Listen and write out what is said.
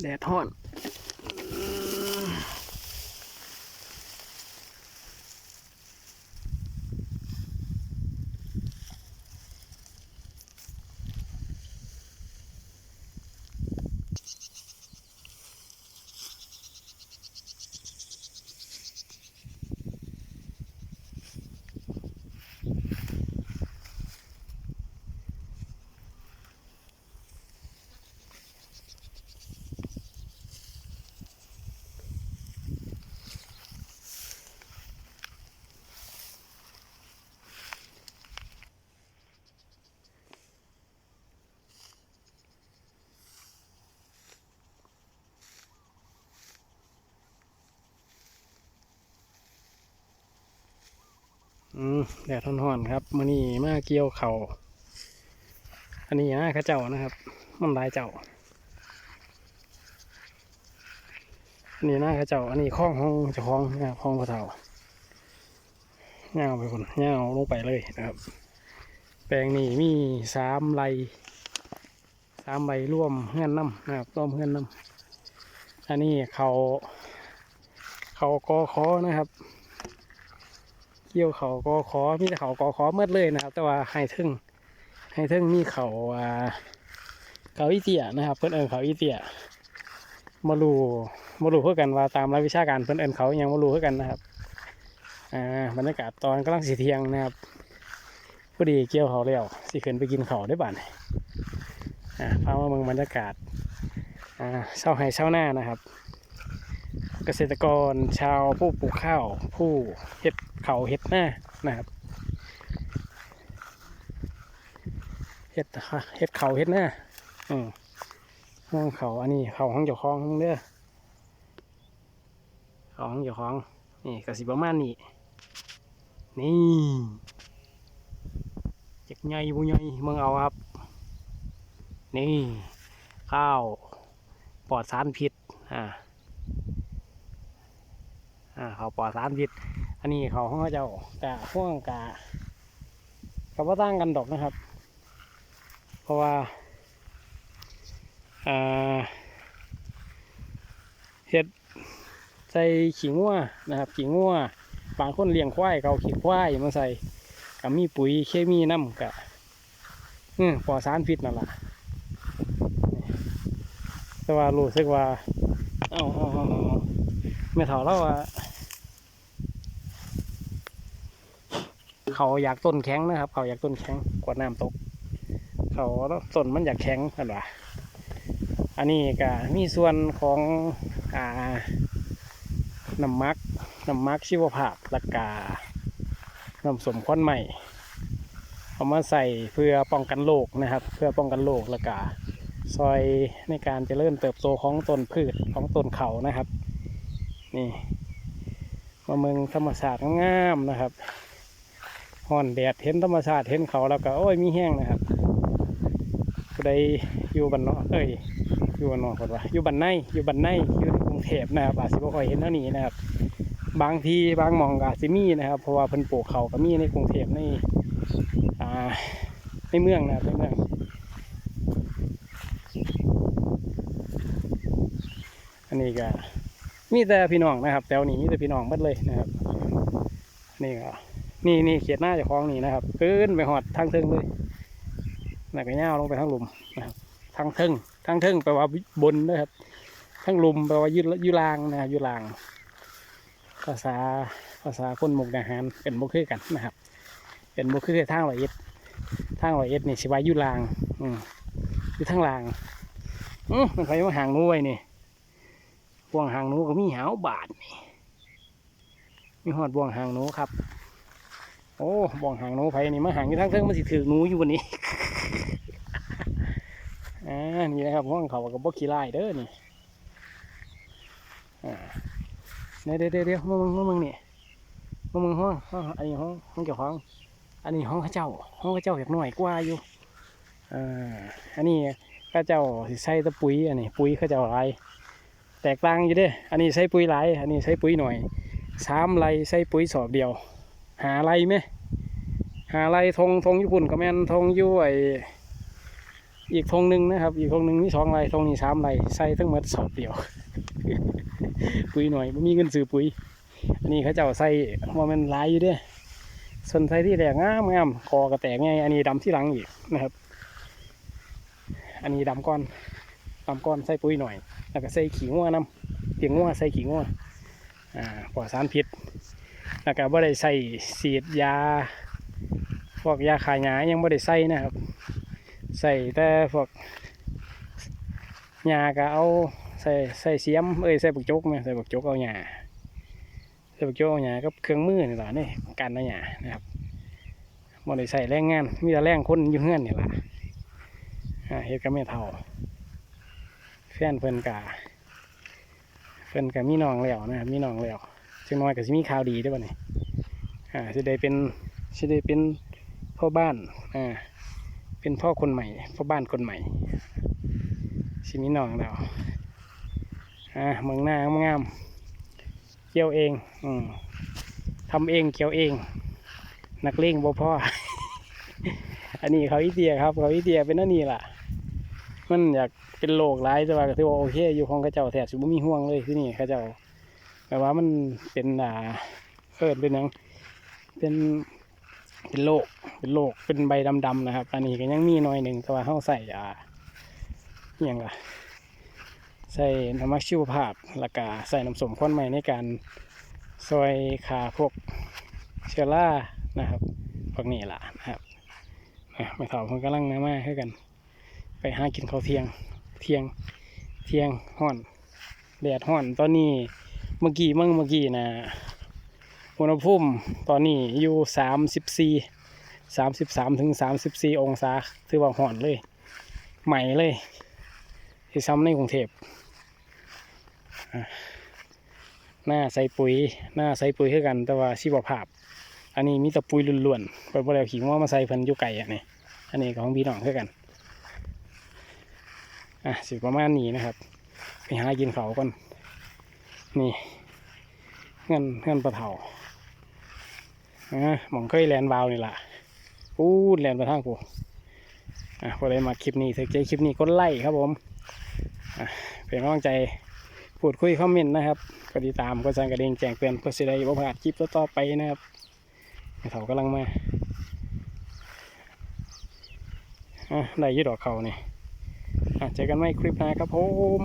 แดดฮ้อน อืมแดดร้อนๆครับมื้อนี้มาเกี่ยวเขาอันนี้นะข้าเจ้านะครับมันหลายเจ้า อันนี้นะข้าเจ้า อันนี้ข้องห้องเจ้าของนะครับห้องพระเทาเงาไปคนเงาลงไปเลยนะครับ แปลงนี้มีสามไรสามใบร่วมเงื่อนน้ำนะครับร่วมเงื่อนน้ำอันนี้เขาเขากอคอนะครับ เกี่ยวเขากอขอมีแต่เขากอขอเมื่อเลยนะครับ แต่ว่าไฮทึ่งไฮทึ่งมีเขาอ่าเขาอีเตียนะครับ เพื่อนเอิญเขาอีเตียมาลูมาลูเพื่อกันว่าตามรายวิชาการเพื่อนเอิญเขายังมาลูเพื่อกันนะครับอ่าบรรยากาศตอนกำลังสีเทียงนะครับพอดีเกี่ยวเขาแล้วสิขึ้นไปกินเขาได้บ้านอ่าพามาเมืองบรรยากาศอ่าเช้าไห้เช้าหน้านะครับ เกษตรกรชาวผู้ปลูกข้าว ผู้เห็ด เขาเห็ดหน้านะครับเห็ดเห็ดเขาเห็ดหน้าอืมห้องเขาอันนี้เขาห้องเจ้าของห้องเด้อเขาห้องเจ้าของนี่กสิประมาณนี้นี่จักใหญ่บุใหญ่เมืองเอาครับ นี่ข้าวปลอดสารพิษอ่าอ่าเขาปลอดสารพิษ อันนี้เขาห้องเจ้ากะห่วงกะกับว่าตั้งกันดอกนะครับ เพราะว่าอ่าเห็ดใส่ขี้งัวนะครับขี้งัวบางคนเลี้ยงควายเขาขี้ควายมาใส่กับมีปุ๋ยเคมีน้ำกะอืมปอสารพิษนั่นแหละแต่ว่ารู้สึกว่าเอ้าเอาเอาเออไม่เท่าแล้วว่า เขาอยากต้นแข็งนะครับ เขาอยากต้นแข็งกว่าน้ำตก เขาต้นมันอยากแข็งกันวะอันนี้ก็มีส่วนของอ่าน้ำมักน้ำมักชีวภาพละกาน้ำสมควันใหม่เอามาใส่เพื่อป้องกันโรคนะครับ เพื่อป้องกันโรคละกาซอยในการจเจริญเติบโตของต้นพืชของต้นเขานะครับ นี่มาเมืองธรรมศาสตร์งามนะครับ ห่อนแดดเห็นธรรมชาติเห็นเขาแล้วก็โอ้ยมีแห้งนะครับผู้ใดอยู่บ้านนอกเอ้ยอยู่บ้านนอกคนว่าอยู่บ้านในอยู่บ้านในอยู่ในกรุงเทพนะครับอาจจะบ่ค่อยเห็นเท่านี้นะครับ บางทีบางมองอาจจะมีนะครับเพราะว่าเพิ่นปลูกเขาก็มีในกรุงเทพในอ่าในเมืองนะครับในเมืองอันนี้ก็มีแต่พี่น้องนะครับแถวนี้มีแต่พี่น้องหมดเลยนะครับนี่ก็ นี่นี่เขียดหน้าจะคล้องนี่นะครับขึ้นไปหอดทางเทิงเลยแล้วก็ย่าลงไปทางหลุมนะครับทางเทิงทางเทิงแปลว่าบนนะครับทางหลุมแปลว่ายืดยืลางนะครับยืลาง ภาษาภาษาคนมุกดาหารเป็นบุคือกันนะครับ เป็นบุคือทางร้อยเอ็ดทางร้อยเอ็ดนี่สิว่ายืลาง อืมอยู่ทางลางอืมมันใครมาหางนู้ไว้นี่พวงหางหนูก็มีหาวบาทนี่ มีหอดบ่วงหางหนูครับ โอ้บ่องหางหนูไผ่นี่มาหางอยู่ทางเทิงมันสิถือหนูอยู่วันนี้ อ่า นี่นะครับห้องเขากับบ่ขี้ไล่เด้อนี่อ่าเดี๋ยวเดี๋ยวเดี๋ยวเดี๋ยวมามึงมึงนี่มามึงห้องห้องอันนี้ห้องห้องเจ้าของ อันนี้ห้องข้าเจ้า ห้องข้าเจ้าอยากหน่อยกว่าอยู่ อ่า อันนี้ข้าเจ้าสิใส่ตะปุ๋ยอันนี้ปุ๋ยข้าเจ้าหลาย แตกต่างอยู่เด้ออันนี้ใส่ปุ๋ยหลาย อันนี้ใส่ปุ๋ยหน่อยสามไรใส่ปุ๋ยสอบเดียว หาไรไหมหาไรทงทงญี่ปุ่นก็แม่นทงยู่ไออีกธงหนึ่งนะครับ อีกธงหนึ่งมีสองไรธงนี้สามไรใส่ทั้งหมดสอบเดียว ปุ๋ยหน่อยบ่มีเงินซื้อปุ๋ย อันนี้เขาเจ้าใส่ว่ามันลายอยู่เด้ส่วนใส่ที่แดงงามงามคอกระแตกไงอันนี้ดำที่หลังอีกนะครับ อันนี้ดำก้อนดำก้อนใส่ปุ๋ยหน่อย แล้วก็ใส่ขี้งัวน้ำเปียงงัวใส่ขี้งัวอ่าปลอดสารพิษ แล้วก็บ่ได้ใส่ฉีดยาพวกยาขายหยายังบ่ได้ใส่นะครับ ใส่แต่พวกหญ้าก็เอาใส่ใส่เสียมเอ้ยใส่บักจกไหมใส่บักจกเอาหญ้าใส่บักจกเอาหญ้ากับเครื่องมือนี่แหละนี่การเอาหญ้านะครับบ่ได้ใส่แรงงานมีแต่แรงคนอยู่เฮือนนี่แหละเฮ็ดก็ไม่เท่าแฟนเพิ่นกะเพิ่นกะมีน้องแล้วนะครับมีน้องแล้ว จังน้อยก็สิมีข่าวดีด้วยบ่นี่อ่าสิได้เป็นสิได้เป็นพ่อบ้านอ่าเป็นพ่อคนใหม่ พ่อบ้านคนใหม่ชิมิน้องแล้วอ่าเมืองหน้างามเกี่ยวเองอืมทำเองเกี่ยวเอง นักเลงบ่พ่อ อันนี้เขาอีเตียครับ เขาอีเตียเป็นอันนี้ล่ะ มันอยากเป็นโรคร้ายแต่ว่าก็ถือว่าโอเค อยู่ของข้าเจ้าแทบสิบ่มีห่วงเลยที่นี่ข้าเจ้า แต่ว่ามันเป็นอ่าเอิดเป็นยังเป็นเป็นโรคเป็นโรคเป็นใบดำๆนะครับ อันนี้ก็ยังมีหน่อยหนึ่งแต่ว่าเขาใส่อ่าอย่างละใส่น้ำมักชีวภาพแล้วก็ใส่น้ำสมข้นใหม่ในการซอยขาพวกเชื้อรานะครับพวกนี้ล่ะนะครับไม่เท่าเพิ่นกำลังน้มาให้กัน ไปหากินข้าวเที่ยงเที่ยงเที่ยงห่อนแดดห่อนตอนนี้ เมื่อกี้เมื่อเมื่อกี้นะอุณหภูมิตอนนี้อยู่สามสิบสี่สามสิบสามถึงสามสิบสี่องศาถือว่าห่อนเลย ใหม่เลย ที่ซ้ำในกรุงเทพหน้าใส่ปุ๋ย หน้าใส่ปุ๋ยคือกัน แต่ว่าชีวภาพ อันนี้มีแต่ปุ๋ยล้วนๆไปบ่ได้เอาขิงว่ามาใส่เพิ่นยู่ไก่อันนี้อันนี้ของพี่น้องคือกัน อะสิประมาณนี้นะครับ ไปหากินเขาก่อน นี่เงินเงินปลาเถาอะมองเคยแลนวาวนี่ล่ะอู้แลนไปทางกูอะพอได้มาคลิปนี้ถือใจคลิปนี้กดไลค์ครับผมอะเป็นกำลังใจพูดคุยคอมเมนต์นะครับกดติดตามกดสั่นกระดิ่งแจ้งเตือนเพื่อสิได้บ่พลาดคลิปต่อไปนะครับเขากำลังมาอะได้ยี่ดอกเขานี่อะเจอกันใหม่คลิปหน้าครับผม